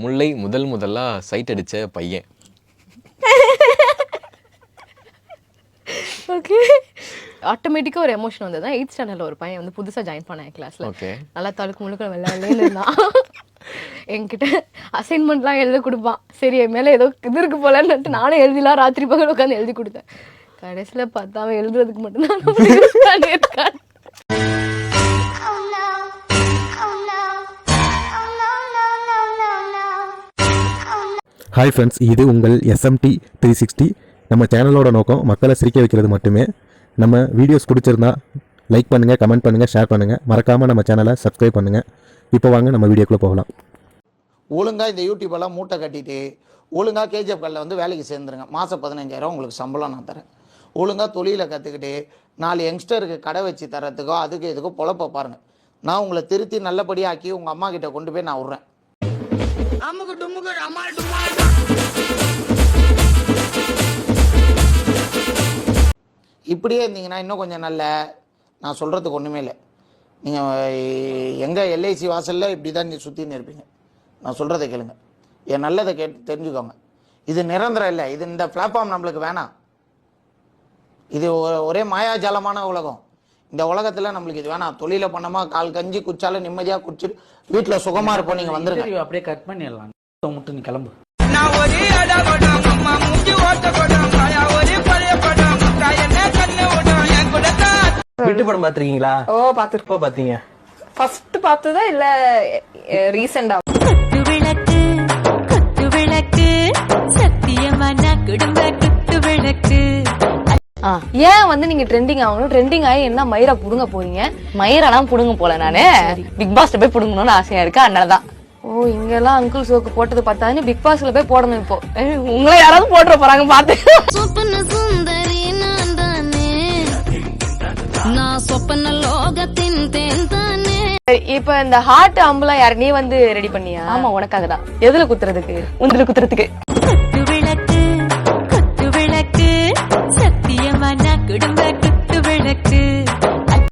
முல்லை முதல் முதலா சைட் அடிச்ச பையன். ஓகே ஆட்டோமேட்டிக்காக ஒரு எமோஷன் வந்தது. தான் எயிட் ஸ்டாண்டர்டில் ஒரு பையன் வந்து புதுசாக ஜாயின் பண்ணேன் என் கிளாஸில் ஓகே நல்லா தடுக்கு முழுக்க வெள்ளையில இருந்தான். என்கிட்ட அசைன்மெண்ட்லாம் எழுத கொடுப்பான். சரி என் மேலே ஏதோ இது இருக்கு போலன்னுட்டு நானும் எழுதிலாம் ராத்திரி பகல் உட்காந்து எழுதி கொடுத்தேன். கடைசியில் பார்த்தா அவன் எழுதுறதுக்கு மட்டும்தான் ஹாய் ஃப்ரெண்ட்ஸ் இது உங்கள் எஸ்எம்டி த்ரீ சிக்ஸ்டி நம்ம சேனலோட நோக்கம் மக்களை சிரிக்க வைக்கிறது மட்டுமே. நம்ம வீடியோஸ் பிடிச்சிருந்தா லைக் பண்ணுங்கள் கமெண்ட் பண்ணுங்கள் ஷேர் பண்ணுங்கள் மறக்காமல் நம்ம சேனலை சப்ஸ்கிரைப் பண்ணுங்கள் இப்போ வாங்க நம்ம வீடியோக்குள்ளே போகலாம். ஒழுங்கா இந்த யூடியூப் எல்லாம் மூட்டை கட்டிட்டு ஒழுங்கா கேஜிஎஃப் கல்ல வந்து வேலைக்கு சேர்ந்துருங்க. மாதம் பதினஞ்சாயிரம் உங்களுக்கு சம்பளம் நான் தரேன். ஒழுங்கா தொழிலை கற்றுக்கிட்டு நாலு யங்ஸ்டருக்கு கடை வச்சு தரத்துக்கோ அதுக்கு இதுக்கோ பொழப்ப பாருங்க. நான் உங்களை திருத்தி நல்லபடியாக ஆக்கி உங்கள் அம்மா கிட்ட கொண்டு போய் நான் விட்றேன். இப்படியே இருந்தீங்கன்னா இன்னும் கொஞ்சம் நல்ல நான் சொல்கிறதுக்கு ஒன்றுமே இல்லை. நீங்கள் எங்கள் எல்ஐசி வாசலில் இப்படி தான் நீ சுற்றின்னு இருப்பீங்க. நான் சொல்கிறத கேளுங்க. என் நல்லதை கேட்டு தெரிஞ்சுக்கோங்க. இது நிரந்தரம் இல்லை. இது இந்த பிளாட்ஃபார்ம் நம்மளுக்கு வேணாம். இது ஒ- ஒரே மாயாஜாலமான உலகம். இந்த உலகத்தில் நம்மளுக்கு இது வேணாம். தொழில பண்ணமா கால் கஞ்சி குச்சாலும் நிம்மதியாக குடிச்சிட்டு வீட்டில் சுகமாக இருப்போம். நீங்கள் வந்துருங்க. அப்படியே கட் பண்ணிடலாம். முட்டு நீ கிளம்பு. விட்டு படம் பாத்திருக்கீங்களா ஓ பார்த்துருப்போம் எப்போ பாத்தீங்க ஃபர்ஸ்ட் பார்த்ததா இல்லை ரீசெண்டாக குத்து விளக்கு குத்து விளக்கு சத்தியமான குடும்ப குத்து விளக்கு. ஏன் வந்து நீங்க ட்ரெண்டிங் ஆகணும்? ட்ரெண்டிங் ஆகி என்ன மயிரா புடுங்க போறீங்க? மயிரெல்லாம் புடுங்க போல நானு. பிக் பாஸ்ல போய் புடுங்கணும்னு ஆசையா இருக்கு அதனாலதான் ஓ இங்கெல்லாம் அங்கிள் சோக்கு போட்டது பார்த்தான்னு பிக் பாஸ்ல போய் போடணும் இப்போ. ஏய், உங்களை யாராவது போட்டுற போறாங்க பாத்து இப்போ இந்த ஹார்ட் அம்புலாம் யாரு? நீ வந்து ரெடி பண்ணியா? ஆமா உனக்காக தான் எதுல குத்துறதுக்கு? உந்திர குத்துறதுக்கு.